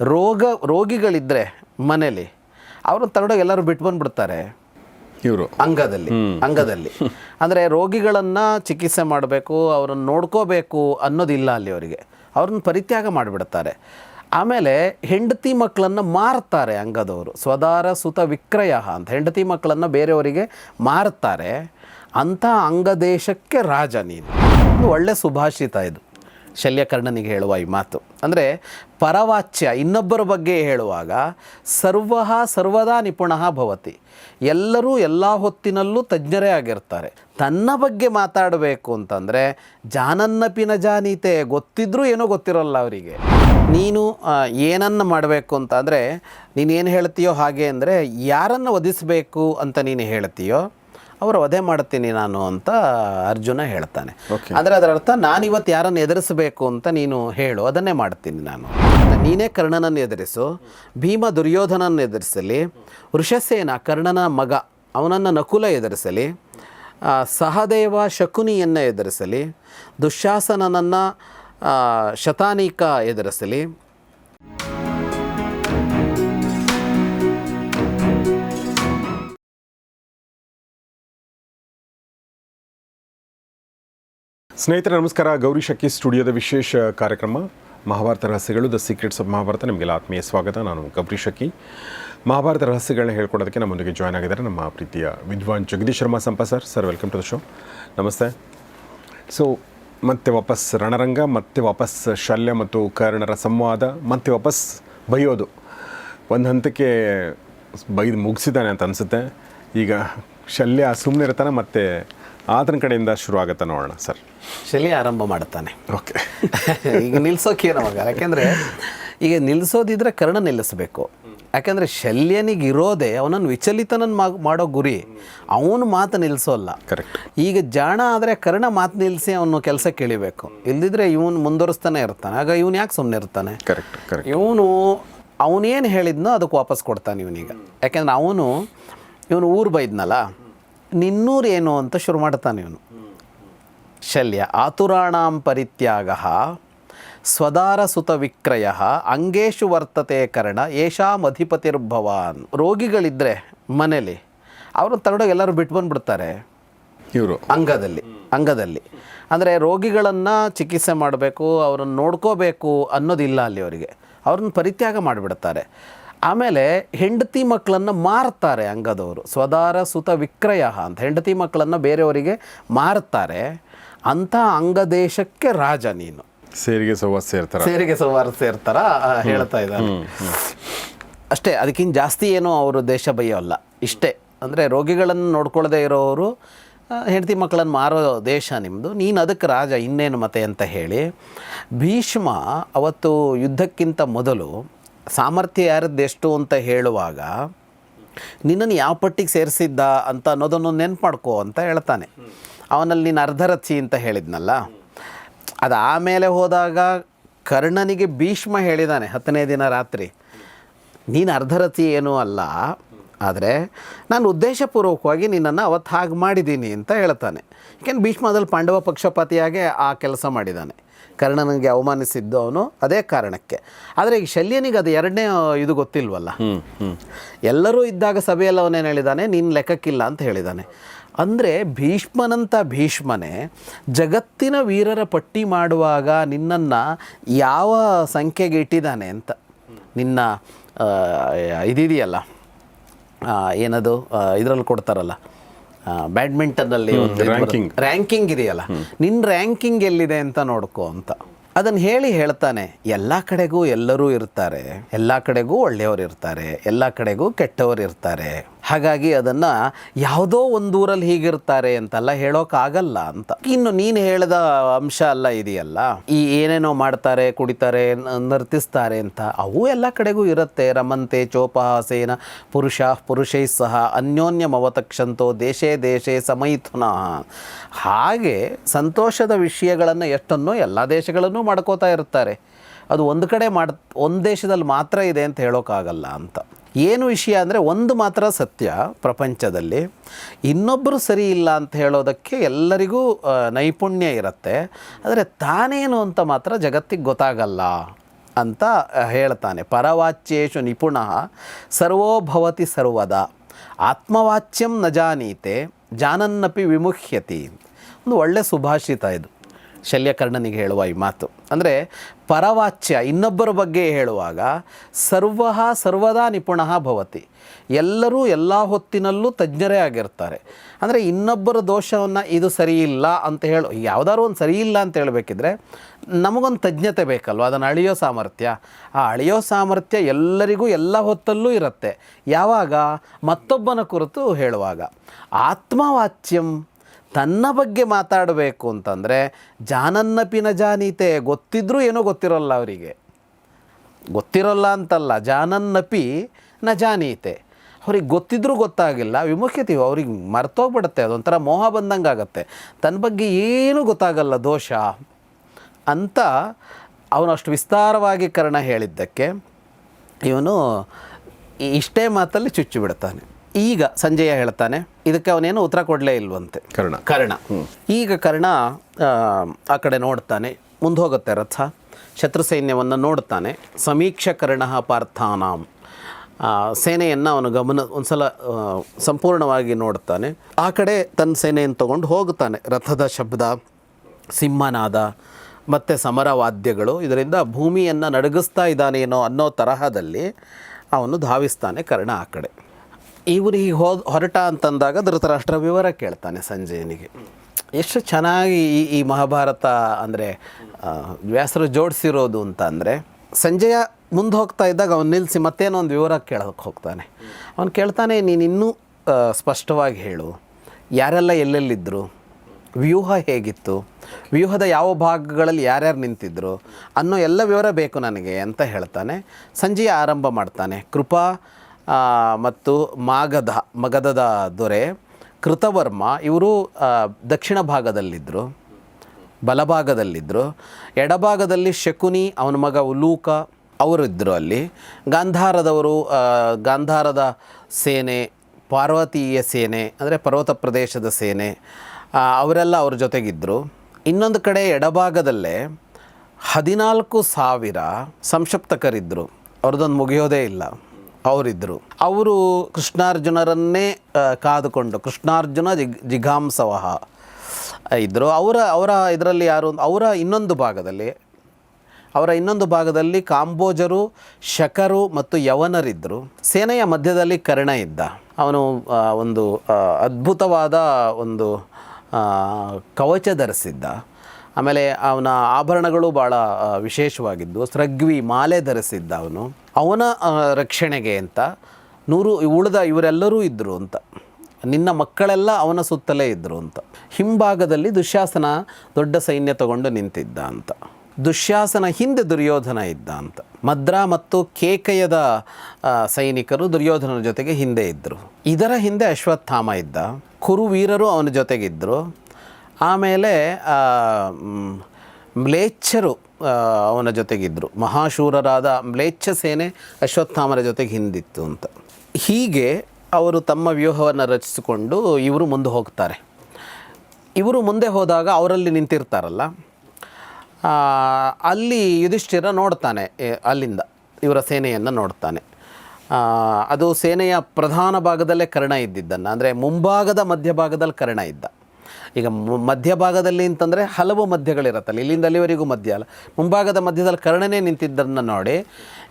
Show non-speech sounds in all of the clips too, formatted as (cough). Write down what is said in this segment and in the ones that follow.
ರೋಗ ರೋಗಿಗಳಿದ್ರೆ ಮನೇಲಿ ಅವ್ರನ್ನ ತಗೊಂಡೋಗಿ ಎಲ್ಲರೂ ಬಿಟ್ಟು ಬಂದ್ಬಿಡ್ತಾರೆ. ಇವರು. ಅಂಗದಲ್ಲಿ ಅಂಗದಲ್ಲಿ. (laughs) ಅಂದರೆ ರೋಗಿಗಳನ್ನು ಚಿಕಿತ್ಸೆ ಮಾಡಬೇಕು ಅವ್ರನ್ನ ನೋಡ್ಕೋಬೇಕು ಅನ್ನೋದಿಲ್ಲ ಅಲ್ಲಿ ಅವರಿಗೆ. ಅವ್ರನ್ನ ಪರಿತ್ಯಾಗ ಮಾಡಿಬಿಡ್ತಾರೆ. ಆಮೇಲೆ ಹೆಂಡತಿ ಮಕ್ಕಳನ್ನು ಮಾರ್ತಾರೆ ಅಂಗದವರು. ಸ್ವದಾರ ಸುತ ವಿಕ್ರಯ ಅಂತ. ಹೆಂಡತಿ ಮಕ್ಕಳನ್ನು ಬೇರೆಯವರಿಗೆ ಮಾರ್ತಾರೆ. ಅಂಥ ಅಂಗದೇಶಕ್ಕೆ ರಾಜ ನೀನು. ಒಳ್ಳೆ ಸುಭಾಷಿತ ಇದು. ಶಲ್ಯಕರ್ಣನಿಗೆ ಹೇಳುವ ಈ ಮಾತು. ಅಂದರೆ ಪರವಾಚ್ಯ ಇನ್ನೊಬ್ಬರ ಬಗ್ಗೆ ಹೇಳುವಾಗ ಸರ್ವ ಸರ್ವದಾ ನಿಪುಣಃ ಭವತಿ. ಎಲ್ಲರೂ ಎಲ್ಲ ಹೊತ್ತಿನಲ್ಲೂ ತಜ್ಞರೇ ಆಗಿರ್ತಾರೆ. ತನ್ನ ಬಗ್ಗೆ ಮಾತಾಡಬೇಕು ಅಂತಂದರೆ ಜಾನನ್ನಪಿನ ಜಾನೀತೆ, ಗೊತ್ತಿದ್ರೂ ಏನೋ ಗೊತ್ತಿರೋಲ್ಲ ಅವರಿಗೆ. ನೀನು ಏನನ್ನು ಮಾಡಬೇಕು ಅಂತ ಅಂದರೆ ನೀನು ಏನು ಹೇಳ್ತೀಯೋ ಹಾಗೆ ಅಂದರೆ ಯಾರನ್ನು ವಧಿಸಬೇಕು ಅಂತ ನೀನು ಹೇಳ್ತೀಯೋ ಅವರು ವಧೆ ಮಾಡ್ತೀನಿ ನಾನು ಅಂತ ಅರ್ಜುನ ಹೇಳ್ತಾನೆ. ಅಂದರೆ ಅದರ ಅರ್ಥ ನಾನು ಇವತ್ತು ಯಾರನ್ನು ಎದುರಿಸಬೇಕು ಅಂತ ನೀನು ಹೇಳು ಅದನ್ನೇ ಮಾಡ್ತೀನಿ ನಾನು ನೀನೇ ಕರ್ಣನನ್ನು ಎದುರಿಸು ಭೀಮ ದುರ್ಯೋಧನನ್ನು ಎದುರಿಸಲಿ ವೃಷಸೇನ ಕರ್ಣನ ಮಗ ಅವನನ್ನು ನಕುಲ ಎದುರಿಸಲಿ ಸಹದೇವ ಶಕುನಿಯನ್ನು ಎದುರಿಸಲಿ ದುಶ್ಯಾಸನನನ್ನು ಶತಾನೀಕ ಎದುರಿಸಲಿ ಸ್ನೇಹಿತರೆ, ನಮಸ್ಕಾರ. ಗೌರಿ ಶಕ್ಕಿ ಸ್ಟುಡಿಯೋದ ವಿಶೇಷ ಕಾರ್ಯಕ್ರಮ. ಮಹಾಭಾರತ ರಹಸ್ಯಗಳು, ದ ಸೀಕ್ರೆಟ್ಸ್ ಆಫ್ ಮಹಾಭಾರತ. ನಿಮಗೆಲ್ಲ ಆತ್ಮೀಯ ಸ್ವಾಗತ. ನಾನು ಗೌರಿ ಶಕ್ಕಿ ಮಹಾಭಾರತ ರಹಸ್ಯಗಳನ್ನ ಹೇಳ್ಕೊಡೋದಕ್ಕೆ ನಮ್ಮೊಂದಿಗೆ ಜಾಯ್ನ್ ಆಗಿದ್ದಾರೆ ನಮ್ಮ ಪ್ರೀತಿಯ ವಿದ್ವಾನ್ Jagadish Sharma ಸಂಪ sir sir welcome to the show ನಮಸ್ತೆ. ಸೊ ಮತ್ತೆ ವಾಪಸ್ ರಣರಂಗ, ಮತ್ತೆ ವಾಪಸ್ ಶಲ್ಯ ಮತ್ತು ಕರ್ಣರ ಸಂವಾದ, ಮತ್ತೆ ವಾಪಸ್ ಬೈಯೋದು. ಒಂದು ಹಂತಕ್ಕೆ ಬೈದು ಮುಗಿಸಿದ್ದಾನೆ ಅಂತ ಅನಿಸುತ್ತೆ. ಈಗ ಶಲ್ಯ ಸುಮ್ಮನೆ ಇರ್ತಾನೆ ಮತ್ತೆ ಆತನ ಕಡೆಯಿಂದ ಶುರು ಆಗುತ್ತೆ ನೋಡೋಣ ಸರ್. ಶಲಿ ಆರಂಭ ಮಾಡುತ್ತಾನೆ. ಓಕೆ. (laughs) ಈಗ ನಿಲ್ಸೋಕೆ ನಮಗೆ ಯಾಕೆಂದರೆ ಈಗ ನಿಲ್ಲಿಸೋದಿದ್ರೆ ಕರ್ಣ ನಿಲ್ಲಿಸಬೇಕು. ಯಾಕೆಂದರೆ ಶಲ್ಯನಿಗೆ ಇರೋದೇ ಅವನನ್ನು ವಿಚಲಿತನನ್ನು ಮಾ- ಮಾಡೋ ಗುರಿ ಅವನು ಮಾತು ನಿಲ್ಲಿಸೋಲ್ಲ ಕರೆಕ್ಟ್ ಈಗ ಜಾಣ ಆದರೆ ಕರ್ಣ ಮಾತು ನಿಲ್ಲಿಸಿ ಅವನು ಕೆಲಸ ಕೇಳಿಬೇಕು. ಇಲ್ದಿದ್ರೆ ಇವನು ಮುಂದುವರಿಸ್ತಾನೆ ಇರ್ತಾನೆ. ಆಗ ಇವನು ಯಾಕೆ ಸುಮ್ಮನೆ ಇರ್ತಾನೆ? ಕರೆಕ್ಟ್ ಕರೆಕ್ಟ್ ಇವನು ಅವನೇನು ಹೇಳಿದ್ನೋ ಅದಕ್ಕೆ ವಾಪಸ್ ಕೊಡ್ತಾನೆ ಇವನೀಗ. ಯಾಕೆಂದ್ರೆ ಅವನು ಇವನು ಊರು ಬೈದ್ನಲ್ಲ? ನಿನ್ನೂರು ಏನು ಅಂತ ಶುರು ಮಾಡ್ತಾನೆ ಇವನು. ಶಲ್ಯ ಆತುರಾಣಾಂ ಪರಿತ್ಯಾಗ ಸ್ವದಾರ ಸುತ ವಿಕ್ರಯ ಅಂಗೇಶು ವರ್ತತೆ ಕರ್ಣ ಏಷಾಮ್ ಅಧಿಪತಿರ್ಭವಾನ್. ರೋಗಿಗಳಿದ್ದರೆ ಮನೇಲಿ ಅವ್ರನ್ನ ತಗೊಂಡೋಗಿ ಎಲ್ಲರೂ ಬಿಟ್ಟು ಬಂದ್ಬಿಡ್ತಾರೆ. ಇವರು. ಅಂಗದಲ್ಲಿ ಅಂಗದಲ್ಲಿ. ಅಂದರೆ ರೋಗಿಗಳನ್ನು ಚಿಕಿತ್ಸೆ ಮಾಡಬೇಕು ಅವರನ್ನು ನೋಡ್ಕೋಬೇಕು ಅನ್ನೋದಿಲ್ಲ ಅಲ್ಲಿ ಅವರಿಗೆ. ಅವ್ರನ್ನ ಪರಿತ್ಯಾಗ ಮಾಡಿಬಿಡ್ತಾರೆ. ಆಮೇಲೆ ಹೆಂಡತಿ ಮಕ್ಕಳನ್ನು ಮಾರ್ತಾರೆ ಅಂಗದವರು. ಸ್ವದಾರ ಸುತ ವಿಕ್ರಯ ಅಂತ. ಹೆಂಡತಿ ಮಕ್ಕಳನ್ನು ಬೇರೆಯವರಿಗೆ ಮಾರ್ತಾರೆ. ಅಂಥ ಅಂಗದೇಶಕ್ಕೆ ರಾಜ ನೀನು. ಸೇರಿಗೆ ಸೌವಾರ ಸೇರ್ತಾರೆ. ಸೇರಿಗೆ ಸವಾರ ಸೇರ್ತಾರ ಹೇಳ್ತಾ ಇದ್ದಾರೆ ಅಷ್ಟೇ ಅದಕ್ಕಿಂತ ಜಾಸ್ತಿ ಏನು ಅವರು ದೇಶ ಬೈಯೋಲ್ಲ ಇಷ್ಟೇ. ಅಂದರೆ ರೋಗಿಗಳನ್ನು ನೋಡ್ಕೊಳ್ಳದೆ ಇರೋರು ಹೆಂಡತಿ ಮಕ್ಕಳನ್ನು ಮಾರೋ ದೇಶ ನಿಮ್ಮದು ನೀನು ಅದಕ್ಕೆ ರಾಜ ಇನ್ನೇನು ಮತೆ ಅಂತ ಹೇಳಿ ಭೀಷ್ಮ ಅವತ್ತು ಯುದ್ಧಕ್ಕಿಂತ ಮೊದಲು ಸಾಮರ್ಥ್ಯ ಯಾರದ್ದು ಎಷ್ಟು ಅಂತ ಹೇಳುವಾಗ, ನಿನ್ನನ್ನು ಯಾವ ಪಟ್ಟಿಗೆ ಸೇರಿಸಿದ್ದ ಅಂತ ಅನ್ನೋದನ್ನು ನೆನ್ಪು ಮಾಡ್ಕೋ ಅಂತ ಹೇಳ್ತಾನೆ. ಅವನಲ್ಲಿ ನೀನು ಅರ್ಧರಥಿ ಅಂತ ಹೇಳಿದ್ನಲ್ಲ? ಅದು ಆಮೇಲೆ ಹೋದಾಗ ಕರ್ಣನಿಗೆ ಭೀಷ್ಮ ಹೇಳಿದ್ದಾನೆ ಹತ್ತನೇ ದಿನ ರಾತ್ರಿ, ನೀನು ಅರ್ಧರಥಿ ಏನೂ ಅಲ್ಲ, ಆದರೆ ನಾನು ಉದ್ದೇಶಪೂರ್ವಕವಾಗಿ ನಿನ್ನನ್ನು ಅವತ್ತು ಹಾಗೆ ಮಾಡಿದ್ದೀನಿ ಅಂತ ಹೇಳ್ತಾನೆ. ಯಾಕೆಂದ್ರೆ ಭೀಷ್ಮದಲ್ಲಿ ಪಾಂಡವ ಪಕ್ಷಪಾತಿಯಾಗೆ ಆ ಕೆಲಸ ಮಾಡಿದ್ದಾನೆ ಕರ್ಣನಿಗೆ ಅವಮಾನಿಸಿದ್ದು ಅವನು ಅದೇ ಕಾರಣಕ್ಕೆ. ಆದರೆ ಈ ಶಲ್ಯನಿಗೆ ಅದು ಎರಡನೇ ಇದು ಗೊತ್ತಿಲ್ವಲ್ಲ? ಹ್ಞೂ ಹ್ಞೂ ಎಲ್ಲರೂ ಇದ್ದಾಗ ಸಭೆಯಲ್ಲಿ ಅವನೇನು ಹೇಳಿದ್ದಾನೆ ನಿನ್ನ ಲೆಕ್ಕಕ್ಕಿಲ್ಲ ಅಂತ ಹೇಳಿದ್ದಾನೆ ಅಂದರೆ ಭೀಷ್ಮನಂಥ ಭೀಷ್ಮನೇ ಜಗತ್ತಿನ ವೀರರ ಪಟ್ಟಿ ಮಾಡುವಾಗ ನಿನ್ನನ್ನು ಯಾವ ಸಂಖ್ಯೆಗೆ ಇಟ್ಟಿದ್ದಾನೆ ಅಂತ? ನಿನ್ನ ಇದಿದೆಯಲ್ಲ? ಏನದು? ಇದರಲ್ಲಿ ಕೊಡ್ತಾರಲ್ಲ? ಬ್ಯಾಡ್ಮಿಂಟನ್ನಲ್ಲಿ ಒಂದು. ರ್ಯಾಂಕಿಂಗ್ ಇದೆಯಲ್ಲ. ನಿನ್ನ ರ್ಯಾಂಕಿಂಗ್ ಎಲ್ಲಿದೆ ಅಂತ ನೋಡ್ಕೊ ಅಂತ. ಅದನ್ನು ಹೇಳಿ ಹೇಳ್ತಾನೆ ಎಲ್ಲ ಕಡೆಗೂ ಎಲ್ಲರೂ ಇರ್ತಾರೆ. ಎಲ್ಲ ಕಡೆಗೂ ಒಳ್ಳೆಯವರು ಇರ್ತಾರೆ. ಎಲ್ಲ ಕಡೆಗೂ ಕೆಟ್ಟವರು ಇರ್ತಾರೆ. ಹಾಗಾಗಿ ಅದನ್ನು ಯಾವುದೋ ಒಂದು ಊರಲ್ಲಿ ಹೀಗಿರ್ತಾರೆ ಅಂತೆಲ್ಲ ಹೇಳೋಕ್ಕಾಗಲ್ಲ ಅಂತ. ಇನ್ನು ನೀನು ಹೇಳಿದ ಅಂಶ ಅಲ್ಲ, ಇದೆಯಲ್ಲ. ಈ ಏನೇನೋ ಮಾಡ್ತಾರೆ, ಕುಡಿತಾರೆ ನರ್ತಿಸ್ತಾರೆ ಅಂತ, ಅವು ಎಲ್ಲ ಕಡೆಗೂ ಇರುತ್ತೆ. ರಮಂತೆ ಚೋಪಹಾಸೇನ ಪುರುಷ ಪುರುಷೈ ಸಹ ಅನ್ಯೋನ್ಯಮವತಕ್ಷಂತೋ ದೇಶೇ ದೇಶೇ ಸಮೈಥುನ. ಹಾಗೆ ಸಂತೋಷದ ವಿಷಯಗಳನ್ನು ಎಷ್ಟನ್ನೋ ಎಲ್ಲ ದೇಶಗಳನ್ನೂ ಮಾಡ್ಕೋತಾ ಇರ್ತಾರೆ. ಅದು ಒಂದು ಕಡೆ ಮಾಡ್, ಒಂದು ದೇಶದಲ್ಲಿ ಮಾತ್ರ ಇದೆ ಅಂತ ಹೇಳೋಕ್ಕಾಗಲ್ಲ ಅಂತ. ಏನು ವಿಷಯ ಅಂದರೆ ಒಂದು ಮಾತ್ರ ಸತ್ಯ ಪ್ರಪಂಚದಲ್ಲಿ ಇನ್ನೊಬ್ಬರು ಸರಿ ಇಲ್ಲ ಅಂತ ಹೇಳೋದಕ್ಕೆ ಎಲ್ಲರಿಗೂ ನೈಪುಣ್ಯ ಇರುತ್ತೆ. ಆದರೆ ತಾನೇನು ಅಂತ ಮಾತ್ರ ಜಗತ್ತಿಗೆ ಗೊತ್ತಾಗಲ್ಲ ಅಂತ ಹೇಳ್ತಾನೆ. ಪರವಾಚ್ಯೇಶು ನಿಪುಣ ಸರ್ವೋಭವತಿ ಸರ್ವದ. ಆತ್ಮವಾಚ್ಯಂ ನ ಜಾನೀತೆ, ಜಾನನ್ನಪಿ ವಿಮುಹ್ಯತಿ. ಒಂದು ಒಳ್ಳೆ ಸುಭಾಷಿತ ಇದು. ಶಲ್ಯಕರ್ಣನಿಗೆ ಹೇಳುವ ಈ ಮಾತು. ಅಂದರೆ ಪರವಾಚ್ಯ ಇನ್ನೊಬ್ಬರ ಬಗ್ಗೆ ಹೇಳುವಾಗ ಸರ್ವ ಸರ್ವದಾ ನಿಪುಣ ಭವತಿ. ಎಲ್ಲರೂ ಎಲ್ಲ ಹೊತ್ತಿನಲ್ಲೂ ತಜ್ಞರೇ ಆಗಿರ್ತಾರೆ. ಅಂದರೆ ಇನ್ನೊಬ್ಬರ ದೋಷವನ್ನು ಇದು ಸರಿಯಿಲ್ಲ ಅಂತ ಹೇಳು, ಯಾವುದಾದ್ರು ಒಂದು ಸರಿಯಿಲ್ಲ ಅಂತ ಹೇಳಬೇಕಿದ್ರೆ ನಮಗೊಂದು ತಜ್ಞತೆ ಬೇಕಲ್ವ? ಅದನ್ನು ಅಳಿಯೋ ಸಾಮರ್ಥ್ಯ. ಆ ಅಳಿಯೋ ಸಾಮರ್ಥ್ಯ ಎಲ್ಲರಿಗೂ ಎಲ್ಲ ಹೊತ್ತಲ್ಲೂ ಇರುತ್ತೆ. ಯಾವಾಗ? ಮತ್ತೊಬ್ಬನ ಕುರಿತು ಹೇಳುವಾಗ. ಆತ್ಮವಾಚ್ಯಂ ತನ್ನ ಬಗ್ಗೆ ಮಾತಾಡಬೇಕು ಅಂತಂದರೆ ಜಾನನ್ನಪಿನ ಜಾನೀತೆ ಗೊತ್ತಿದ್ರೂ ಏನೋ ಗೊತ್ತಿರೋಲ್ಲ ಅವರಿಗೆ. ಗೊತ್ತಿರೋಲ್ಲ ಅಂತಲ್ಲ, ಜಾನನ್ನಪಿ ನ ಜಾನೀತೆ. ಅವ್ರಿಗೆ ಗೊತ್ತಿದ್ರೂ ಗೊತ್ತಾಗಿಲ್ಲ ವಿಮುಖ್ಯತೀವಿ ಅವ್ರಿಗೆ ಮರ್ತೋಗ್ಬಿಡುತ್ತೆ, ಅದೊಂಥರ ಮೋಹ ಬಂದಂಗೆ ಆಗುತ್ತೆ ತನ್ನ ಬಗ್ಗೆ ಏನೂ ಗೊತ್ತಾಗಲ್ಲ ದೋಷ ಅಂತ ಅವನು ಅಷ್ಟು ವಿಸ್ತಾರವಾಗಿ ಕರ್ಣ ಹೇಳಿದ್ದಕ್ಕೆ ಇವನು ಇಷ್ಟೇ ಮಾತಲ್ಲಿ ಚುಚ್ಚು ಬಿಡ್ತಾನೆ. ಈಗ ಸಂಜಯ ಹೇಳ್ತಾನೆ ಇದಕ್ಕೆ ಅವನೇನು ಉತ್ತರ ಕೊಡಲೇ ಇಲ್ವಂತೆ. ಕರ್ಣ. ಕರ್ಣ. ಈಗ ಕರ್ಣ ಆ, ಕಡೆ ನೋಡ್ತಾನೆ ಮುಂದೆ ಹೋಗುತ್ತೆ ರಥ. ಶತ್ರು ಸೈನ್ಯವನ್ನು ನೋಡ್ತಾನೆ ಸಮೀಕ್ಷ ಕರ್ಣ ಪಾರ್ಥಾನಾಂ. ಸೇನೆಯನ್ನು ಅವನು ಗಮನ ಒಂದ್ಸಲ ಸಲ ಸಂಪೂರ್ಣವಾಗಿ ನೋಡ್ತಾನೆ. ಆ ಕಡೆ ತನ್ನ ಸೇನೆಯನ್ನು ತಗೊಂಡು ಹೋಗ್ತಾನೆ ರಥದ ಶಬ್ದ ಸಿಂಹನಾದ ಮತ್ತು ಸಮರ ವಾದ್ಯಗಳು ಇದರಿಂದ ಭೂಮಿಯನ್ನು ನಡಗಿಸ್ತಾ ಇದ್ದಾನೇನೋ ಅನ್ನೋ ತರಹದಲ್ಲಿ ಅವನು ಧಾವಿಸ್ತಾನೆ ಕರ್ಣ ಆ ಕಡೆ. ಇವರು ಈಗ ಹೋದ ಹೊರಟ ಅಂತಂದಾಗ ಧೃತರಾಷ್ಟ್ರ ವಿವರ ಕೇಳ್ತಾನೆ ಸಂಜಯನಿಗೆ. ಎಷ್ಟು ಚೆನ್ನಾಗಿ ಈ ಈ ಮಹಾಭಾರತ ಅಂದರೆ ವ್ಯಾಸರು ಜೋಡಿಸಿರೋದು ಅಂತ ಅಂದರೆ, ಸಂಜಯ ಮುಂದೆ ಹೋಗ್ತಾ ಇದ್ದಾಗ ಅವನು ನಿಲ್ಲಿಸಿ ಮತ್ತೇನೋ ಒಂದು ವಿವರ ಕೇಳೋಕ್ಕೆ ಹೋಗ್ತಾನೆ. ಅವನು ಕೇಳ್ತಾನೆ, ನೀನು ಇನ್ನೂ ಸ್ಪಷ್ಟವಾಗಿ ಹೇಳು. ಯಾರೆಲ್ಲ ಎಲ್ಲೆಲ್ಲಿದ್ದರು ವ್ಯೂಹ ಹೇಗಿತ್ತು? ವ್ಯೂಹದ ಯಾವ ಭಾಗಗಳಲ್ಲಿ ಯಾರ್ಯಾರು ನಿಂತಿದ್ರು? ಅನ್ನೋ ಎಲ್ಲ ವಿವರ ಬೇಕು ನನಗೆ, ಅಂತ ಹೇಳ್ತಾನೆ. ಸಂಜೆಯ ಆರಂಭ ಮಾಡ್ತಾನೆ. ಕೃಪಾ ಮತ್ತು ಮಾಗಧ, ಮಗಧದ ದೊರೆ, ಕೃತವರ್ಮ, ಇವರು ದಕ್ಷಿಣ ಭಾಗದಲ್ಲಿದ್ದರು ಬಲಭಾಗದಲ್ಲಿದ್ದರು ಎಡಭಾಗದಲ್ಲಿ ಶಕುನಿ, ಅವನ ಮಗ ಉಲೂಕ ಅವರಿದ್ದರು ಅಲ್ಲಿ. ಗಾಂಧಾರದವರು ಗಾಂಧಾರದ ಸೇನೆ, ಪಾರ್ವತೀಯ ಸೇನೆ, ಅಂದರೆ ಪರ್ವತ ಪ್ರದೇಶದ ಸೇನೆ ಅವರೆಲ್ಲ ಅವ್ರ ಜೊತೆಗಿದ್ದರು ಇನ್ನೊಂದು ಕಡೆ ಎಡಭಾಗದಲ್ಲೇ ಹದಿನಾಲ್ಕು ಸಾವಿರ ಸಂಕ್ಷಿಪ್ತಕರಿದ್ದರು ಅವ್ರದ್ದೊಂದು ಮುಗಿಯೋದೇ ಇಲ್ಲ. ಅವರಿದ್ದರು. ಅವರು ಕೃಷ್ಣಾರ್ಜುನರನ್ನೇ ಕಾದುಕೊಂಡು ಕೃಷ್ಣಾರ್ಜುನ ಜಿಗ್, ಜಿಘಾಂಸವಹ ಇದ್ದರು. ಅವರ ಅವರ ಇದರಲ್ಲಿ ಯಾರು ಅವರ ಇನ್ನೊಂದು ಭಾಗದಲ್ಲಿ, ಅವರ ಇನ್ನೊಂದು ಭಾಗದಲ್ಲಿ ಕಾಂಬೋಜರು, ಶಕರು ಮತ್ತು ಯವನರಿದ್ದರು. ಸೇನೆಯ ಮಧ್ಯದಲ್ಲಿ ಕರ್ಣ ಇದ್ದ. ಅವನು ಒಂದು ಅದ್ಭುತವಾದ ಒಂದು ಕವಚ ಧರಿಸಿದ್ದ. ಆಮೇಲೆ ಅವನ ಆಭರಣಗಳು ಭಾಳ ವಿಶೇಷವಾಗಿದ್ದು. ಸ್ರಗ್ವಿ ಮಾಲೆ ಧರಿಸಿದ್ದ ಅವನು. ಅವನ ರಕ್ಷಣೆಗೆ ಅಂತ ನೂರು ಉಳಿದ ಇವರೆಲ್ಲರೂ ಇದ್ದರು ಅಂತ. ನಿನ್ನ ಮಕ್ಕಳೆಲ್ಲ ಅವನ ಸುತ್ತಲೇ ಇದ್ದರು ಅಂತ. ಹಿಂಭಾಗದಲ್ಲಿ ದುಶ್ಯಾಸನ ದೊಡ್ಡ ಸೈನ್ಯ ತಗೊಂಡು ನಿಂತಿದ್ದ ಅಂತ. ದುಶ್ಯಾಸನ ಹಿಂದೆ ದುರ್ಯೋಧನ ಇದ್ದ ಅಂತ. ಮದ್ರಾ ಮತ್ತು ಕೇಕಯದ ಸೈನಿಕರು ದುರ್ಯೋಧನನ ಜೊತೆಗೆ ಹಿಂದೆ ಇದ್ದರು ಇದರ ಹಿಂದೆ ಅಶ್ವತ್ಥಾಮ ಇದ್ದ. ಕುರುವೀರರು ಅವನ ಜೊತೆಗಿದ್ದರು ಆಮೇಲೆ ಮ್ಲೇಚ್ಛರು ಅವನ ಜೊತೆಗಿದ್ದರು ಮಹಾಶೂರರಾದ ಮ್ಲೇಚ್ಛ ಸೇನೆ ಅಶ್ವತ್ಥಾಮರ ಜೊತೆಗೆ ಹಿಂದಿತ್ತು ಅಂತ. ಹೀಗೆ ಅವರು ತಮ್ಮ ವ್ಯೂಹವನ್ನು ರಚಿಸಿಕೊಂಡು ಇವರು ಮುಂದೆ ಹೋಗ್ತಾರೆ. ಇವರು ಮುಂದೆ ಹೋದಾಗ ಅವರಲ್ಲಿ ನಿಂತಿರ್ತಾರಲ್ಲ. ಅಲ್ಲಿ ಯುಧಿಷ್ಠಿರ ನೋಡ್ತಾನೆ ಅಲ್ಲಿಂದ ಇವರ ಸೇನೆಯನ್ನು ನೋಡ್ತಾನೆ. ಅದು ಸೇನೆಯ ಪ್ರಧಾನ ಭಾಗದಲ್ಲೇ ಕರ್ಣ ಇದ್ದಿದ್ದನ್ನು, ಅಂದರೆ ಮುಂಭಾಗದ ಮಧ್ಯಭಾಗದಲ್ಲಿ ಕರ್ಣ ಇದ್ದ. ಈಗ ಮಧ್ಯಭಾಗದಲ್ಲಿ ಅಂತಂದರೆ ಹಲವು ಮಧ್ಯಗಳಿರುತ್ತಲ್ಲ ಇಲ್ಲಿಂದ ಅಲ್ಲಿವರೆಗೂ ಮಧ್ಯ ಅಲ್ಲ. ಮುಂಭಾಗದ ಮಧ್ಯದಲ್ಲಿ ಕರ್ಣನೇ ನಿಂತಿದ್ದನ್ನು ನೋಡಿ,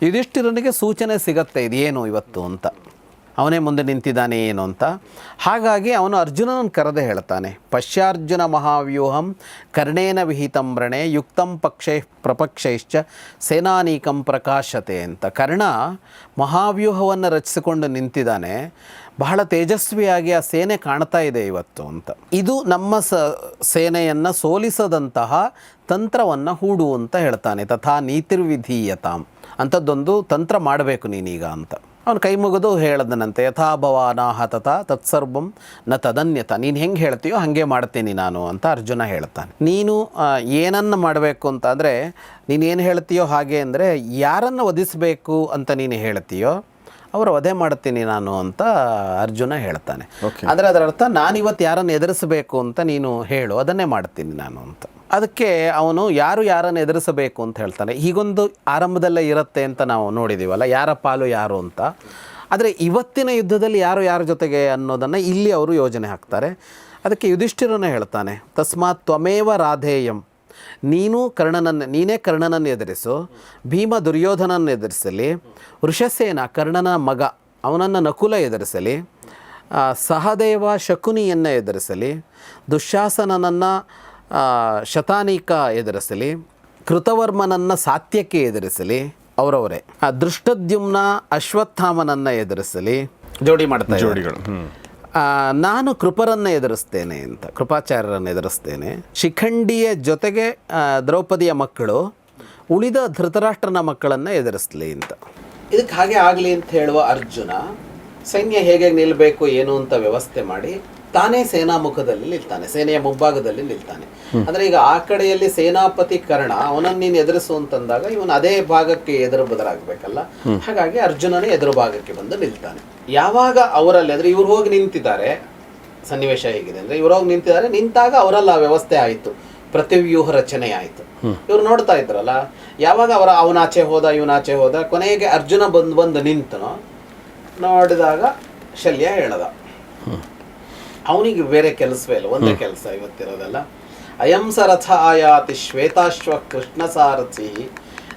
ಯುಧಿಷ್ಠಿರನಿಗೆ ಸೂಚನೆ ಸಿಗತ್ತೆ, ಇದೇನು ಇವತ್ತು ಅಂತ. ಅವನೇ ಮುಂದೆ ನಿಂತಿದ್ದಾನೆ ಏನು ಅಂತ. ಹಾಗಾಗಿ ಅವನು ಅರ್ಜುನನ ಕರೆದೇ ಹೇಳ್ತಾನೆ, ಪಶ್ಯಾರ್ಜುನ ಮಹಾವ್ಯೂಹಂ ಕರ್ಣೇನ ವಿಹಿತಂ ವ್ರಣೆ ಯುಕ್ತಂ ಪಕ್ಷೈ ಪ್ರಪಕ್ಷೈಶ್ಚ ಸೇನಾನೀಕಂ ಪ್ರಕಾಶತೆ ಅಂತ. ಕರ್ಣ ಮಹಾವ್ಯೂಹವನ್ನು ರಚಿಸಿಕೊಂಡು ನಿಂತಿದ್ದಾನೆ, ಬಹಳ ತೇಜಸ್ವಿಯಾಗಿ ಆ ಸೇನೆ ಕಾಣ್ತಾ ಇದೆ ಇವತ್ತು ಅಂತ. ಇದು ನಮ್ಮ ಸ ಸೇನೆಯನ್ನು ಸೋಲಿಸದಂತಹ ತಂತ್ರವನ್ನು ಹೂಡು ಅಂತ ಹೇಳ್ತಾನೆ, ತಥಾ ನೀತಿರ್ವಿಧೀಯತಾಂ ಅಂಥದ್ದೊಂದು ತಂತ್ರ ಮಾಡಬೇಕು ನೀನೀಗ ಅಂತ. ಅವನು ಕೈ ಮುಗಿದು ಹೇಳದನಂತೆ, ಯಥಾಭವಾನಾಹ ತಥಾ, ತತ್ಸರ್ವಂ ನ ತದನ್ಯತ. ನೀನು ಹೆಂಗೆ ಹೇಳ್ತೀಯೋ ಹಾಗೆ ಮಾಡ್ತೀನಿ ನಾನು ಅಂತ ಅರ್ಜುನ ಹೇಳ್ತಾನೆ. ನೀನು ಏನನ್ನು ಮಾಡಬೇಕು ಅಂತ ಅಂದರೆ, ನೀನು ಏನು ಹೇಳ್ತೀಯೋ ಹಾಗೆ ಅಂದರೆ, ಯಾರನ್ನು ವಧಿಸಬೇಕು ಅಂತ ನೀನು ಹೇಳ್ತೀಯೋ ಅವರ ವಧೆ ಮಾಡ್ತೀನಿ ನಾನು ಅಂತ ಅರ್ಜುನ ಹೇಳ್ತಾನೆ. ಅಂದರೆ ಅದರ ಅರ್ಥ ನಾನು ಇವತ್ತು ಯಾರನ್ನು ಎದುರಿಸಬೇಕು ಅಂತ ನೀನು ಹೇಳು ಅದನ್ನೇ ಮಾಡ್ತೀನಿ ನಾನು ಅಂತ. ಅದಕ್ಕೆ ಅವನು ಯಾರು ಯಾರನ್ನು ಎದುರಿಸಬೇಕು ಅಂತ ಹೇಳ್ತಾನೆ. ಹೀಗೊಂದು ಆರಂಭದಲ್ಲೇ ಇರುತ್ತೆ ಅಂತ ನಾವು ನೋಡಿದ್ದೀವಲ್ಲ ಯಾರ ಪಾಲು ಯಾರು ಅಂತ. ಆದರೆ ಇವತ್ತಿನ ಯುದ್ಧದಲ್ಲಿ ಯಾರು ಯಾರ ಜೊತೆಗೆ ಅನ್ನೋದನ್ನು ಇಲ್ಲಿ ಅವರು ಯೋಜನೆ ಹಾಕ್ತಾರೆ. ಅದಕ್ಕೆ ಯುಧಿಷ್ಠಿರನ ಹೇಳ್ತಾನೆ ತಸ್ಮಾತ್ ತ್ವಮೇವ ರಾಧೇಯಂ. ನೀನು ಕರ್ಣನನ್ನು ನೀನೇ ಕರ್ಣನನ್ನು ಎದುರಿಸು. ಭೀಮ ದುರ್ಯೋಧನನ್ನು ಎದುರಿಸಲಿ. ವೃಷಸೇನ ಕರ್ಣನ ಮಗ ಅವನನ್ನು ನಕುಲ ಎದುರಿಸಲಿ. ಸಹದೇವ ಶಕುನಿಯನ್ನು ಎದುರಿಸಲಿ. ದುಶ್ಯಾಸನನನ್ನು ಶತಾನೀಕ ಎದುರಿಸಲಿ. ಕೃತವರ್ಮನನ್ನು ಸಾತ್ಯಕ್ಕೆ ಎದುರಿಸಲಿ. ಅವರವರೇ. ಆ, ದೃಷ್ಟದ್ಯುಮ್ನ ಅಶ್ವತ್ಥಾಮನನ್ನು ಎದುರಿಸಲಿ. ಜೋಡಿ ಮಾಡ್ತಾರೆ ಇದ್ದಾರೆ. ಜೋಡಿಗಳು ನಾನು ಕೃಪರನ್ನು ಎದುರಿಸ್ತೇನೆ ಅಂತ, ಕೃಪಾಚಾರ್ಯರನ್ನು ಎದುರಿಸ್ತೇನೆ. ಶಿಖಂಡಿಯ ಜೊತೆಗೆ ದ್ರೌಪದಿಯ ಮಕ್ಕಳು, ಉಳಿದ ಧೃತರಾಷ್ಟ್ರನ ಮಕ್ಕಳನ್ನು ಎದುರಿಸ್ಲಿ ಅಂತ. ಇದಕ್ಕೆ ಹಾಗೆ ಆಗಲಿ ಅಂತ ಹೇಳುವ ಅರ್ಜುನ, ಸೈನ್ಯ ಹೇಗೆ ನಿಲ್ಲಬೇಕು ಏನು ಅಂತ ವ್ಯವಸ್ಥೆ ಮಾಡಿ ತಾನೇ ಸೇನಾ ಮುಖದಲ್ಲಿ ನಿಲ್ತಾನೆ ಸೇನೆಯ ಮುಂಭಾಗದಲ್ಲಿ ನಿಲ್ತಾನೆ. ಅಂದ್ರೆ ಈಗ ಆ ಕಡೆಯಲ್ಲಿ ಸೇನಾಪತಿ ಕರ್ಣ ಅವನನ್ನ ನೀನು ಎದುರಿಸು ಅಂತಂದಾಗ ಇವನು ಅದೇ ಭಾಗಕ್ಕೆ ಎದುರು ಬದಲಾಗಬೇಕಲ್ಲ? ಹಾಗಾಗಿ ಅರ್ಜುನನೇ ಎದುರು ಭಾಗಕ್ಕೆ ಬಂದು ನಿಲ್ತಾನೆ. ಯಾವಾಗ ಅವರಲ್ಲಿ ಅಂದ್ರೆ ಇವ್ರು ಹೋಗಿ ನಿಂತಿದ್ದಾರೆ ಸನ್ನಿವೇಶ ಹೇಗಿದೆ ಅಂದ್ರೆ ಇವ್ರು ಹೋಗಿ ನಿಂತಿದ್ದಾರೆ ನಿಂತಾಗ ಅವರಲ್ಲ ವ್ಯವಸ್ಥೆ ಆಯಿತು. ಪ್ರತಿವ್ಯೂಹ ರಚನೆ ಆಯಿತು. ಇವ್ರು ನೋಡ್ತಾ ಇದ್ರಲ್ಲ ಯಾವಾಗ ಅವರ ಅವನಾಚೆ ಹೋದ ಇವನಾಚೆ ಹೋದ ಕೊನೆಗೆ ಅರ್ಜುನ ಬಂದು ಬಂದು ನಿಂತನೋ ನೋಡಿದಾಗ ಶಲ್ಯ ಹೇಳದ. ಅವನಿಗೆ ಬೇರೆ ಕೆಲಸವೇ ಇಲ್ಲ ಒಂದೇ ಕೆಲಸ ಇವತ್ತಿರೋದಲ್ಲ. ಅಯಂ ಸ ರಥ ಆಯಾತಿ ಶ್ವೇತಾಶ್ವ ಕೃಷ್ಣ ಸಾರಥಿ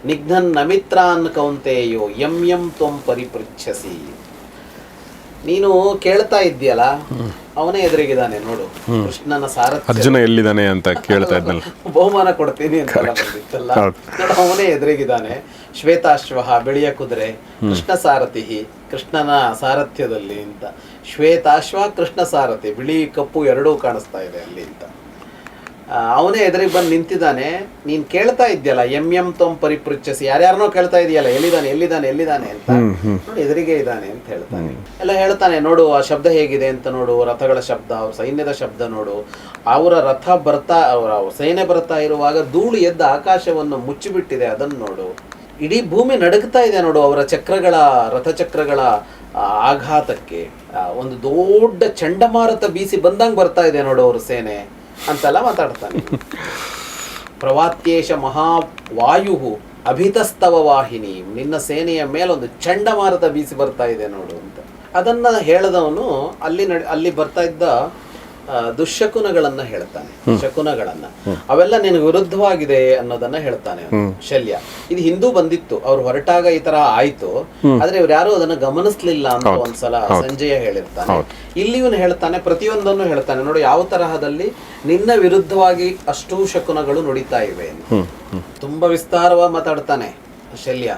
ನಿಘ್ನನ್ ನಮಿತ್ರಾನ್ ಕೌಂತೆಯೋ ಯಂ ಯಂ ತ್ವಂ ಪರಿಪೃಚ್ಛಸಿ. ನೀನು ಕೇಳ್ತಾ ಇದ್ದೀಯಲ್ಲ ಅವನೇ ಎದುರಿಗಿದ್ದಾನೆ ನೋಡು. ಕೃಷ್ಣನ ಸಾರಥ್ಯ. ಅರ್ಜುನ ಎಲ್ಲಿದ್ದಾನೆ ಅಂತ ಕೇಳ್ತಾ ಇದ್ನಲ್ಲ. (laughs) ಬಹುಮಾನ ಕೊಡ್ತೀನಿ ಅಂತ ಬಂದಿತ್ತಲ್ಲ ಅವನೇ ಎದುರಿಗಿದ್ದಾನೆ. ಶ್ವೇತಾಶ್ವ ಬಿಳಿಯ ಕುದುರೆ ಕೃಷ್ಣ ಸಾರಥಿ ಕೃಷ್ಣನ ಸಾರಥ್ಯದಲ್ಲಿ ಅಂತ. ಶ್ವೇತಾಶ್ವ ಕೃಷ್ಣ ಸಾರಥಿ ಬಿಳಿ ಕಪ್ಪು ಎರಡೂ ಕಾಣಿಸ್ತಾ ಇದೆ ಅಲ್ಲಿ ಅಂತ. ಅವನೇ ಎದುರಿಗೆ ಬಂದು ನಿಂತಿದ್ದಾನೆ. ನೀನ್ ಕೇಳ್ತಾ ಇದ್ಯಲ್ಲ ಎಂ ಎಂ ತೊಂ ಪರಿಪೃಚ್ಛಸಿ. ಯಾರ್ಯಾರನೋ ಕೇಳ್ತಾ ಇದೆಯಲ್ಲ ಎಲ್ಲಿದ್ದಾನೆ ಎಲ್ಲಿದ್ದಾನೆ ಎಲ್ಲಿದ್ದಾನೆ ಅಂತ. ನೋಡಿ ಎದುರಿಗೆ ಇದ್ದಾನೆ ಅಂತ ಹೇಳ್ತಾನೆ. ಎಲ್ಲ ಹೇಳ್ತಾನೆ ನೋಡು ಆ ಶಬ್ದ ಹೇಗಿದೆ ಅಂತ ನೋಡು ರಥಗಳ ಶಬ್ದ ಅವ್ರ ಸೈನ್ಯದ ಶಬ್ದ ನೋಡು. ಅವರ ರಥ ಬರ್ತಾ ಅವರ ಸೈನ್ಯ ಬರ್ತಾ ಇರುವಾಗ ಧೂಳು ಎದ್ದ ಆಕಾಶವನ್ನು ಮುಚ್ಚಿಬಿಟ್ಟಿದೆ ಅದನ್ನು ನೋಡು. ಇಡೀ ಭೂಮಿ ನಡುಗ್ತಾ ಇದೆ ನೋಡು ಅವರ ಚಕ್ರಗಳ ರಥಚಕ್ರಗಳ ಆಘಾತಕ್ಕೆ. ಒಂದು ದೊಡ್ಡ ಚಂಡಮಾರುತ ಬೀಸಿ ಬಂದಂಗೆ ಬರ್ತಾ ಇದೆ ನೋಡು ಅವ್ರ ಸೇನೆ. ಅಂತೆಲ್ಲ ಮಾತಾಡ್ತಾನೆ. ಪ್ರವಾತ್ಯೇಶ ಮಹಾವಾಯು ಅಭಿತಸ್ತವ ವಾಹಿನಿ, ನಿನ್ನ ಸೇನೆಯ ಮೇಲೆ ಒಂದು ಚಂಡಮಾರುತ ಬೀಸಿ ಬರ್ತಾ ಇದೆ ನೋಡು ಅಂತ. ಅದನ್ನ ಹೇಳದವನು ಅಲ್ಲಿ ನಡ್ ಅಲ್ಲಿ ಬರ್ತಾ ಇದ್ದ ದುಶ್ಶಕುನಗಳನ್ನ ಹೇಳ್ತಾನೆ. ಶಕುನಗಳನ್ನ. ಅವೆಲ್ಲ ನಿನಗೆ ವಿರುದ್ಧವಾಗಿದೆ ಅನ್ನೋದನ್ನ ಹೇಳ್ತಾನೆ ಶಲ್ಯ. ಇದು ಹಿಂದೂ ಬಂದಿತ್ತು. ಅವ್ರು ಹೊರಟಾಗ ಈ ತರ ಆಯ್ತು. ಆದ್ರೆ ಇವ್ರು ಯಾರು ಅದನ್ನ ಗಮನಿಸ್ಲಿಲ್ಲ ಅಂತ ಒಂದ್ಸಲ ಸಂಜಯ ಹೇಳಿರ್ತಾನೆ. ಇಲ್ಲಿ ಇವನು ಹೇಳ್ತಾನೆ ಪ್ರತಿಯೊಂದನ್ನು ಹೇಳ್ತಾನೆ. ನೋಡಿ ಯಾವ ತರಹದಲ್ಲಿ ನಿನ್ನ ವಿರುದ್ಧವಾಗಿ ಅಷ್ಟೂ ಶಕುನಗಳು ನುಡಿತಾ ಇವೆ. ತುಂಬಾ ವಿಸ್ತಾರವಾಗಿ ಮಾತಾಡ್ತಾನೆ ಶಲ್ಯ.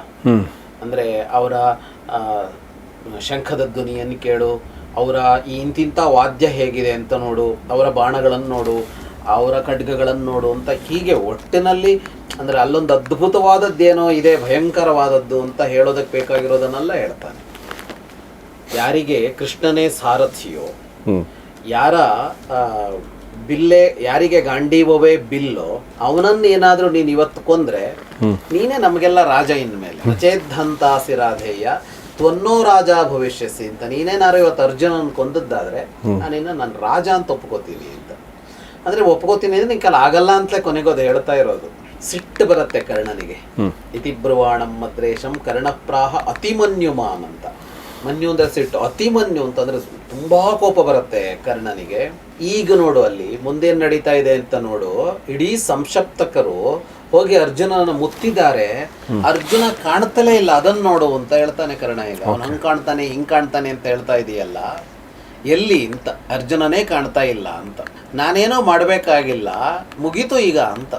ಅಂದ್ರೆ ಅವರ ಶಂಖದ ಧ್ವನಿಯನ್ನು ಕೇಳು ಅವರ ಈ ಇಂತಿಂಥ ವಾದ್ಯ ಹೇಗಿದೆ ಅಂತ ನೋಡು ಅವರ ಬಾಣಗಳನ್ನು ನೋಡು ಅವರ ಖಡ್ಗಗಳನ್ನು ನೋಡು ಅಂತ ಹೀಗೆ ಒಟ್ಟಿನಲ್ಲಿ ಅಂದ್ರೆ ಅಲ್ಲೊಂದು ಅದ್ಭುತವಾದದ್ದೇನೋ ಇದೆ ಭಯಂಕರವಾದದ್ದು ಅಂತ ಹೇಳೋದಕ್ಕೆ ಬೇಕಾಗಿರೋದನ್ನೆಲ್ಲ ಹೇಳ್ತಾನೆ. ಯಾರಿಗೆ? ಕೃಷ್ಣನೇ ಸಾರಥಿಯೋ. ಯಾರ ಬಿಲ್ಲೆ ಯಾರಿಗೆ ಗಾಂಡೀವವೇ ಬಿಲ್ಲೋ ಅವನನ್ನ ಏನಾದರೂ ನೀನ್ ಇವತ್ತು ಕೊಂದ್ರೆ ನೀನೇ ನಮಗೆಲ್ಲ ರಾಜ ಇನ್ಮೇಲೆ. ಚೇದ್ದಂತಾಸಿ ರಾಧೇಯ ತ್ವನ್ನೋ ರಾಜ ಭವಿಷ್ಯಸಿ ಅಂತ ನೀನೇನಾರು ಇವತ್ತು ಅರ್ಜುನನ ಕೊಂದದ್ದಾದ್ರೆ ನಾನಿನ್ನ ನಾನು ರಾಜ ಅಂತ ಒಪ್ಕೋತೀನಿ ಅಂತ. ಅಂದ್ರೆ ಒಪ್ಕೋತೀನಿ ಅಂದ್ರೆ ನಿನ್ ಕಾಲ ಆಗಲ್ಲ ಅಂತಲೇ ಕೊನೆಗೋದು ಹೇಳ್ತಾ ಇರೋದು. ಸಿಟ್ಟು ಬರುತ್ತೆ ಕರ್ಣನಿಗೆ. ಇತಿ ಬ್ರುವಾಣಂ ಮದ್ರೇಶಂ ಕರ್ಣಪ್ರಾಹ ಅತಿಮನ್ಯುಮಾನ್ ಅಂತ ಮನ್ಯು ಅಂದ್ರೆ ಸಿಟ್ಟು ಅತಿಮನ್ಯು ಅಂತಂದ್ರೆ ತುಂಬಾ ಕೋಪ ಬರುತ್ತೆ ಕರ್ಣನಿಗೆ. ಈಗ ನೋಡು ಅಲ್ಲಿ ಮುಂದೇನ್ ನಡೀತಾ ಇದೆ ಅಂತ ನೋಡು ಇಡೀ ಸಂಶಪ್ತಕರು ಹೋಗಿ ಅರ್ಜುನನ ಮುತ್ತಿದ್ದಾರೆ. ಅರ್ಜುನ ಕಾಣ್ತಲೇ ಇಲ್ಲ ಅದನ್ನ ನೋಡು ಅಂತ ಹೇಳ್ತಾನೆ ಕರ್ಣ ಈಗ. ಅವನು ಹಂಗ್ ಕಾಣ್ತಾನೆ ಹಿಂಗ್ ಕಾಣ್ತಾನೆ ಅಂತ ಹೇಳ್ತಾ ಇದೆಯಲ್ಲ? ಎಲ್ಲಿ ಅಂತ ಅರ್ಜುನನೇ ಕಾಣ್ತಾ ಇಲ್ಲ ಅಂತ. ನಾನೇನೋ ಮಾಡ್ಬೇಕಾಗಿಲ್ಲ ಮುಗೀತು ಈಗ ಅಂತ.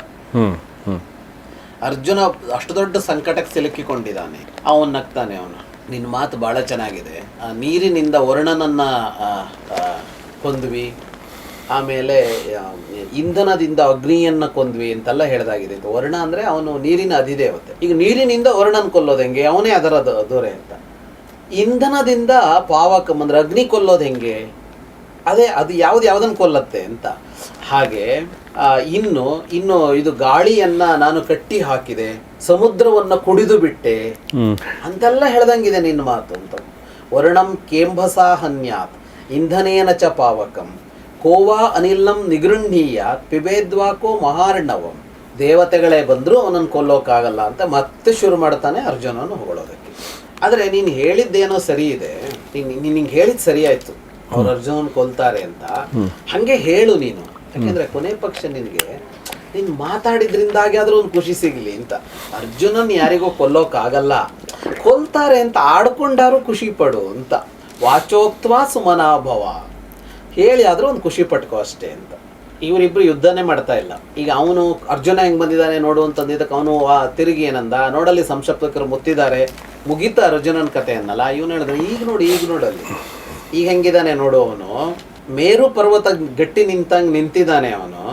ಅರ್ಜುನ ಅಷ್ಟು ದೊಡ್ಡ ಸಂಕಟಕ್ಕೆ ಸಿಲುಕಿಕೊಂಡಿದ್ದಾನೆ. ಅವನ್ ನಗ್ತಾನೆ ಅವನು. ನಿನ್ನ ಮಾತು ಭಾಳ ಚೆನ್ನಾಗಿದೆ. ಆ, ನೀರಿನಿಂದ ವರ್ಣನನ್ನ ಕೊಂದ್ವಿ. ಆಮೇಲೆ ಇಂಧನದಿಂದ ಅಗ್ನಿಯನ್ನು ಕೊಂದ್ವಿ ಅಂತೆಲ್ಲ ಹೇಳ್ದಾಗಿದೆ. ವರ್ಣ ಅಂದರೆ ಅವನು ನೀರಿನ ಅಧಿದೇವತೆ. ಈಗ ನೀರಿನಿಂದ ವರ್ಣನ ಕೊಲ್ಲೋದು ಹೆಂಗೆ? ಅವನೇ ಅದರ ದೊರೆ ಅಂತ. ಇಂಧನದಿಂದ ಪಾವಕ, ಅಂದ್ರೆ ಅಗ್ನಿ ಕೊಲ್ಲೋದು ಹೆಂಗೆ? ಅದೇ ಅದು ಯಾವ್ದು ಯಾವ್ದನ್ನ ಕೊಲ್ಲತ್ತೆ ಅಂತ. ಹಾಗೆ ಇನ್ನು ಇನ್ನು ಇದು ಗಾಳಿಯನ್ನ ನಾನು ಕಟ್ಟಿ ಹಾಕಿದೆ ಸಮುದ್ರವನ್ನ ಕುಡಿದು ಬಿಟ್ಟೆ. ಅಂತೆಲ್ಲ ಹೇಳ್ದಂಗಿದೆ ನಿನ್ನ ಮಾತು ಅಂತ. ವರ್ಣಂ ಕೇಂಭಸಾ ಹನ್ಯಾತ್ ಇಂಧನೇನ ಚ ಪಾವಕಂ ಕೋವಾ ಅನಿಲಂ ನಿಗೃಹೀಯಾತ್ ಪಿಬೇದ್ವಾಕೋ ಮಹಾರ್ಣವಂ. ದೇವತೆಗಳೇ ಬಂದರೂ ಅವನನ್ನು ಕೊಲ್ಲೋಕ್ಕಾಗಲ್ಲ ಅಂತ ಮತ್ತೆ ಶುರು ಮಾಡ್ತಾನೆ ಅರ್ಜುನನು ಹೊಗಳೋದಕ್ಕೆ. ಆದರೆ ನೀನು ಹೇಳಿದ್ದೇನೋ ಸರಿ ಇದೆ. ನೀನು ನಿನಗೆ ಹೇಳಿದ್ ಸರಿ ಆಯ್ತು. ಅವ್ರು ಅರ್ಜುನ್ ಕೊಲ್ತಾರೆ ಅಂತ ಹಂಗೆ ಹೇಳು ನೀನು. ಯಾಕೆಂದ್ರೆ ಕೊನೆ ಪಕ್ಷ ನಿನ್ಗೆ ನೀನ್ ಮಾತಾಡಿದ್ರಿಂದಾಗಿ ಆದ್ರೂ ಒಂದು ಖುಷಿ ಸಿಗ್ಲಿ ಅಂತ. ಅರ್ಜುನನ್ ಯಾರಿಗೂ ಕೊಲ್ಲೋಕ್ಕಾಗಲ್ಲ ಕೊಲ್ತಾರೆ ಅಂತ ಆಡ್ಕೊಂಡಾರು ಖುಷಿ ಪಡು ಅಂತ. ವಾಚೋಕ್ತ್ವ ಸುಮನಾಭವ ಹೇಳಿ ಆದ್ರೂ ಒಂದು ಖುಷಿ ಪಟ್ಕೋ ಅಷ್ಟೇ ಅಂತ. ಇವರಿಬ್ರು ಯುದ್ಧನೇ ಮಾಡ್ತಾ ಇಲ್ಲ. ಈಗ ಅವನು ಅರ್ಜುನ ಹೆಂಗ್ ಬಂದಿದ್ದಾನೆ ನೋಡು ಅಂತಂದಿದ್ದಕ್ಕೆ ಅವನು ತಿರುಗಿ ಏನಂದ? ನೋಡಲ್ಲಿ ಸಂಶಪ್ತಕರು ಮುತ್ತಿದ್ದಾರೆ. ಮುಗಿತ ಅರ್ಜುನನ್ ಕತೆ ಅನ್ನಲ್ಲ ಇವನು ಹೇಳಿದ್ರೆ ಈಗ ನೋಡಿ ಈಗ ನೋಡಲ್ಲಿ ಈಗ ಹೆಂಗಿದ್ದಾನೆ ನೋಡು ಅವನು. ಮೇರು ಪರ್ವತ ಗಟ್ಟಿ ನಿಂತಂಗ್ ನಿಂತಿದ್ದಾನೆ ಅವನು.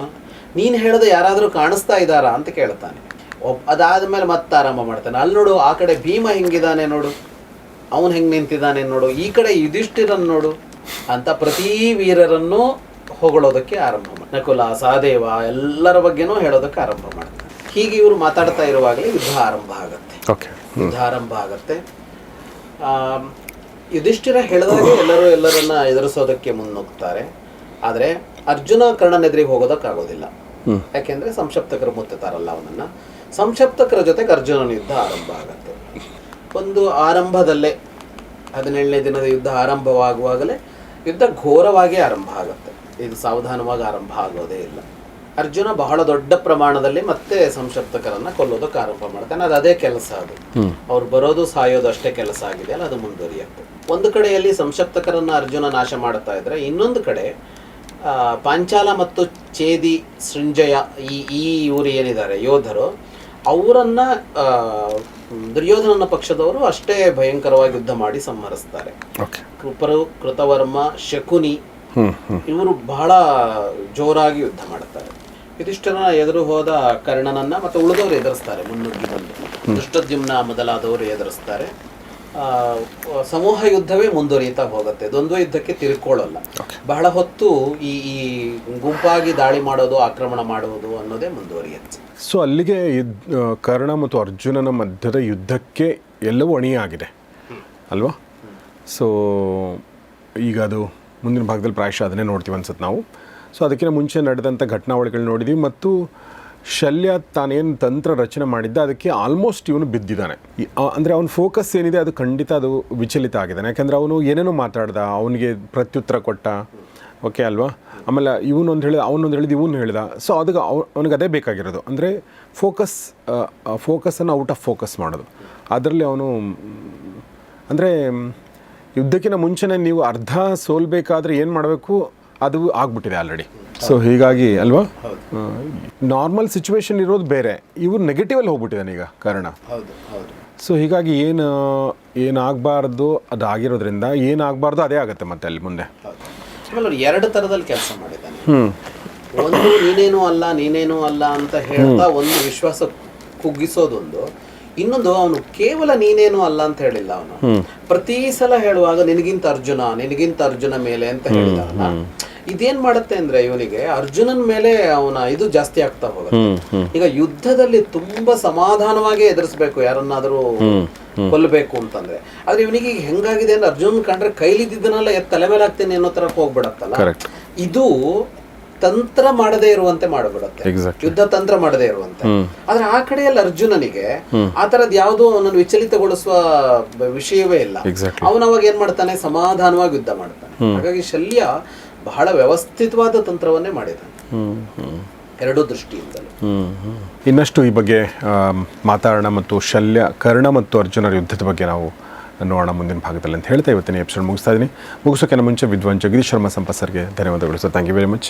ನೀನು ಹೇಳೋದು ಯಾರಾದರೂ ಕಾಣಿಸ್ತಾ ಇದ್ದಾರಾ ಅಂತ ಕೇಳ್ತಾನೆ. ಒಬ್ ಅದಾದ್ಮೇಲೆ ಮತ್ತೆ ಆರಂಭ ಮಾಡ್ತಾನೆ. ಅಲ್ಲಿ ನೋಡು ಆ ಕಡೆ ಭೀಮ ಹೆಂಗಿದ್ದಾನೆ ನೋಡು. ಅವನು ಹೆಂಗೆ ನಿಂತಿದ್ದಾನೆ ನೋಡು. ಈ ಕಡೆ ಯುಧಿಷ್ಠಿರನ್ ನೋಡು ಅಂತ ಪ್ರತಿ ವೀರರನ್ನು ಹೊಗಳೋದಕ್ಕೆ ಆರಂಭ ಮಾಡಿ ನಕುಲ ಸಹದೇವ ಎಲ್ಲರ ಬಗ್ಗೆನೂ ಹೇಳೋದಕ್ಕೆ ಆರಂಭ ಮಾಡ್ತಾನೆ. ಹೀಗೆ ಇವರು ಮಾತಾಡ್ತಾ ಇರುವಾಗಲೇ ಯುದ್ಧ ಆರಂಭ ಆಗತ್ತೆ. ಯುದ್ಧ ಆರಂಭ ಆಗುತ್ತೆ. ಯುಧಿಷ್ಠಿರ ಹೇಳಿದಾಗೆ ಎಲ್ಲರೂ ಎಲ್ಲರನ್ನ ಎದುರಿಸೋದಕ್ಕೆ ಮುನ್ನುಗ್ತಾರೆ. ಆದರೆ ಅರ್ಜುನ ಕರ್ಣನ ಎದುರಿಗೆ ಹೋಗೋದಕ್ಕಾಗೋದಿಲ್ಲ ಯಾಕೆಂದ್ರೆ ಸಂಕ್ಷಪ್ತಕರು ಮುತ್ತುತ್ತಾರಲ್ಲ ಅವನನ್ನ. ಸಂಕ್ಷಪ್ತಕರ ಜೊತೆಗೆ ಅರ್ಜುನನ ಯುದ್ಧ ಆರಂಭ ಆಗುತ್ತೆ. ಒಂದು ಆರಂಭದಲ್ಲೇ ಹದಿನೇಳನೇ ದಿನದ ಯುದ್ಧ ಆರಂಭವಾಗುವಾಗಲೇ ಯುದ್ಧ ಘೋರವಾಗಿ ಆರಂಭ ಆಗುತ್ತೆ. ಇದು ಸಾವಧಾನವಾಗಿ ಆರಂಭ ಆಗೋದೇ ಇಲ್ಲ. ಅರ್ಜುನ ಬಹಳ ದೊಡ್ಡ ಪ್ರಮಾಣದಲ್ಲಿ ಮತ್ತೆ ಸಂಶಪ್ತಕರನ್ನ ಕೊಲ್ಲೋದಕ್ಕೆ ಆರಂಭ ಮಾಡ್ತಾನೆ. ಅದು ಅದೇ ಕೆಲಸ ಅದು. ಅವ್ರು ಬರೋದು ಸಾಯೋದು ಅಷ್ಟೇ ಕೆಲಸ ಆಗಿದೆ ಅಲ್ಲ ಅದು ಮುಂದುವರಿಯುತ್ತೆ. ಒಂದು ಕಡೆಯಲ್ಲಿ ಸಂಶಪ್ತಕರನ್ನ ಅರ್ಜುನ ನಾಶ ಮಾಡ್ತಾ ಇದ್ರೆ ಇನ್ನೊಂದು ಕಡೆ ಆ, ಪಾಂಚಾಲ ಮತ್ತು ಚೇದಿ ಸೃಂಜಯ ಈ ಈ ಇವರು ಏನಿದ್ದಾರೆ ಯೋಧರು ಅವರನ್ನು ದುರ್ಯೋಧನನ ಪಕ್ಷದವರು ಅಷ್ಟೇ ಭಯಂಕರವಾಗಿ ಯುದ್ಧ ಮಾಡಿ ಸಂಹರಿಸ್ತಾರೆ. ಕೃಪರು ಕೃತವರ್ಮ ಶಕುನಿ ಇವರು ಬಹಳ ಜೋರಾಗಿ ಯುದ್ಧ ಮಾಡ್ತಾರೆ ಯುಧಿಷ್ಠರನ ಎದುರು ಹೋದ ಕರ್ಣನನ್ನ ಮತ್ತೆ ಉಳಿದವರು ಎದುರಿಸ್ತಾರೆ ಮುನ್ನುಗ್ಗಿ ಬಂದು. ದುಷ್ಟದ್ಯುಮ್ನ ಮೊದಲಾದವರು ಎದುರಿಸ್ತಾರೆ. ಸಮೂಹ ಯುದ್ಧವೇ ಮುಂದುವರಿಯುತ್ತಾ ಹೋಗುತ್ತೆ. ದ್ವಂದ್ವ ಯುದ್ಧಕ್ಕೆ ತಿರ್ಕೊಳ್ಳಲ್ಲ ಬಹಳ ಹೊತ್ತು ಈ ಈ ಗುಂಪಾಗಿ ದಾಳಿ ಮಾಡೋದು ಆಕ್ರಮಣ ಮಾಡುವುದು ಅನ್ನೋದೇ ಮುಂದುವರಿಯುತ್ತೆ. ಸೊ ಅಲ್ಲಿಗೆ ಕರ್ಣ ಮತ್ತು ಅರ್ಜುನನ ಮಧ್ಯದ ಯುದ್ಧಕ್ಕೆ ಎಲ್ಲವೂ ಅಣಿಯಾಗಿದೆ. ಅಲ್ವಾ? ಸೊ ಈಗ ಅದು ಮುಂದಿನ ಭಾಗದಲ್ಲಿ ಪ್ರಾಯಶಃ ಅದನ್ನೇ ನೋಡ್ತೀವಿ ಅನ್ಸುತ್ತೆ ನಾವು. ಸೊ ಅದಕ್ಕಿಂತ ಮುಂಚೆ ನಡೆದಂಥ ಘಟನಾವಳಿಗಳು ನೋಡಿದ್ವಿ ಮತ್ತು ಶಲ್ಯ ತಾನೇನು ತಂತ್ರ ರಚನೆ ಮಾಡಿದ್ದ, ಅದಕ್ಕೆ ಆಲ್ಮೋಸ್ಟ್ ಇವನು ಬಿದ್ದಿದ್ದಾನೆ. ಅಂದರೆ ಅವನ ಫೋಕಸ್ ಏನಿದೆ, ಅದು ಖಂಡಿತ ಅದು ವಿಚಲಿತ ಆಗಿದ್ದಾನೆ. ಯಾಕೆಂದರೆ ಅವನು ಏನೇನೋ ಮಾತಾಡ್ದ, ಅವನಿಗೆ ಪ್ರತ್ಯುತ್ತರ ಕೊಟ್ಟ ಓಕೆ ಅಲ್ವಾ? ಆಮೇಲೆ ಇವನೊಂದು ಹೇಳಿದ, ಅವನೊಂದು ಹೇಳಿದ, ಇವನು ಹೇಳಿದ. ಸೊ ಅದಕ್ಕೆ ಅವ, ಅವನಿಗೆ ಅದೇ ಬೇಕಾಗಿರೋದು. ಅಂದರೆ ಫೋಕಸ್ ಫೋಕಸನ್ನು ಔಟ್ ಆಫ್ ಫೋಕಸ್ ಮಾಡೋದು. ಅದರಲ್ಲಿ ಅವನು, ಅಂದರೆ ಯುದ್ಧಕ್ಕಿಂತ ಮುಂಚೆನೇ ನೀವು ಅರ್ಧ ಸೋಲ್ಬೇಕಾದ್ರೆ ಏನು ಮಾಡಬೇಕು, ಅದು ಆಗ್ಬಿಟ್ಟಿದೆ ಆಲ್ರೆಡಿ ಸೊ ಹೀಗಾಗಿ ಅಲ್ವಾ? ನಾರ್ಮಲ್ ಸಿಚುವೇಶನ್ ಇರೋದು ಬೇರೆ. ಇವ್ರು ನೆಗೆಟಿವಲ್ಲಿ ಹೋಗ್ಬಿಟ್ಟಿದ್ದಾನೆ ಈಗ ಕಾರಣ. ಸೊ ಹೀಗಾಗಿ ಏನು ಏನಾಗಬಾರ್ದು ಅದು ಆಗಿರೋದ್ರಿಂದ ಏನಾಗಬಾರ್ದು ಅದೇ ಆಗುತ್ತೆ ಮತ್ತೆ ಅಲ್ಲಿ ಮುಂದೆ. ಎರಡು ತರದಲ್ಲಿ ಕೆಲಸ ಮಾಡಿದ್ದಾನೆ ಒಂದು ನೀನೇನು ಅಲ್ಲ ನೀನೇನು ಅಲ್ಲ ಅಂತ ಹೇಳ್ತಾ ಒಂದು ವಿಶ್ವಾಸ ಕುಗ್ಗಿಸೋದೊಂದು. ಇನ್ನೊಂದು ಅವನು ಕೇವಲ ನೀನೇನು ಅಲ್ಲ ಅಂತ ಹೇಳಿಲ್ಲ ಅವನು. ಪ್ರತಿ ಸಲ ಹೇಳುವಾಗ ನಿನಗಿಂತ ಅರ್ಜುನ ನಿನಗಿಂತ ಅರ್ಜುನ ಮೇಲೆ ಅಂತ ಹೇಳಿದವನ ಇದೇನ್ ಮಾಡುತ್ತೆ ಅಂದ್ರೆ ಇವನಿಗೆ ಅರ್ಜುನನ್ ಮೇಲೆ ಅವನ ಇದು ಜಾಸ್ತಿ ಆಗ್ತಾ ಹೋಗುತ್ತೆ. ಈಗ ಯುದ್ಧದಲ್ಲಿ ತುಂಬಾ ಸಮಾಧಾನವಾಗಿ ಎದುರಿಸ್ಬೇಕು ಯಾರನ್ನಾದ್ರೂ ಕೊಲ್ಲಬೇಕು ಅಂತಂದ್ರೆ. ಆದ್ರೆ ಇವನಿಗೆ ಈಗ ಹೆಂಗಾಗಿದೆ ಅಂದ್ರೆ ಅರ್ಜುನ್ ಕಂಡ್ರೆ ಕೈಲಿದ್ದನ್ನೆಲ್ಲ ಎತ್ ತಲೆ ಮೇಲೆ ಹಾಕ್ತೇನೆ ಅನ್ನೋ ತರ ಹೋಗ್ಬಿಡತ್ತಲ್ಲ? ಇದು ತಂತ್ರ ಮಾಡದೇ ಇರುವಂತೆ ಮಾಡಿಬಿಡುತ್ತೆ. ಯುದ್ಧ ತಂತ್ರ ಮಾಡದೇ ಇರುವಂತೆ. ಆದ್ರೆ ಆ ಕಡೆಯಲ್ಲಿ ಅರ್ಜುನನಿಗೆ ಆ ತರದ್ ಯಾವುದು ಅವನನ್ನು ವಿಚಲಿತಗೊಳಿಸುವ ವಿಷಯವೇ ಇಲ್ಲ. ಅವನವಾಗ ಅವನ ಅವಾಗ ಏನ್ ಮಾಡ್ತಾನೆ? ಸಮಾಧಾನವಾಗಿ ಯುದ್ಧ ಮಾಡ್ತಾನೆ. ಹಾಗಾಗಿ ಶಲ್ಯ ಬಹಳ ವ್ಯವಸ್ಥಿತವಾದ ತಂತ್ರವನ್ನೇ ಮಾಡಿದ್ದಾನೆ. ಎರಡು ದೃಷ್ಟಿಯಿಂದಲೂ. ಇನ್ನಷ್ಟು ಈ ಬಗ್ಗೆ ಮಾತಾಡೋಣ ಮತ್ತು ಶಲ್ಯ ಕರ್ಣ ಮತ್ತು ಅರ್ಜುನರ ಯುದ್ಧದ ಬಗ್ಗೆ ನಾವು ನೋಡೋಣ ಮುಂದಿನ ಭಾಗದಲ್ಲಿ ಅಂತ ಹೇಳ್ತಾ ಇವತ್ತಿನ ಎಪಿಸೋಡ್ ಮುಗಿಸ್ತಾ ಇದ್ದೀನಿ ಮುಗಿಸೋಕ್ಕಿಂತ ಮುಂಚೆ ವಿದ್ವಾನ್ ಜಗದೀಶ್ ಶರ್ಮಾ ಸಂಪತ್ ಸರ್ಗೆ ಧನ್ಯವಾದಗಳು sir. Thank you very much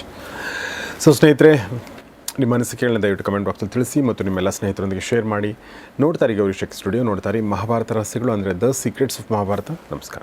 so ಸ್ನೇಹಿತರೆ ನಿಮ್ಮ ಅನಿಸಿಕೆಗಳನ್ನ ದಯವಿಟ್ಟು ಕಮೆಂಟ್ ಬಾಕ್ಸಲ್ಲಿ ತಿಳಿಸಿ ಮತ್ತು ನಿಮ್ಮೆಲ್ಲ ಸ್ನೇಹಿತರೊಂದಿಗೆ ಶೇರ್ ಮಾಡಿ. ನೋಡ್ತಾರೆ ಗೌರಿ ಶೆಕ್ ಸ್ಟುಡಿಯೋ ನೋಡ್ತಾರೆ ಮಹಾಭಾರತ ರಹಸ್ಯಗಳು ಅಂದರೆ ದ ಸೀಕ್ರೆಟ್ಸ್ ಆಫ್ ಮಹಾಭಾರತ ನಮಸ್ಕಾರ.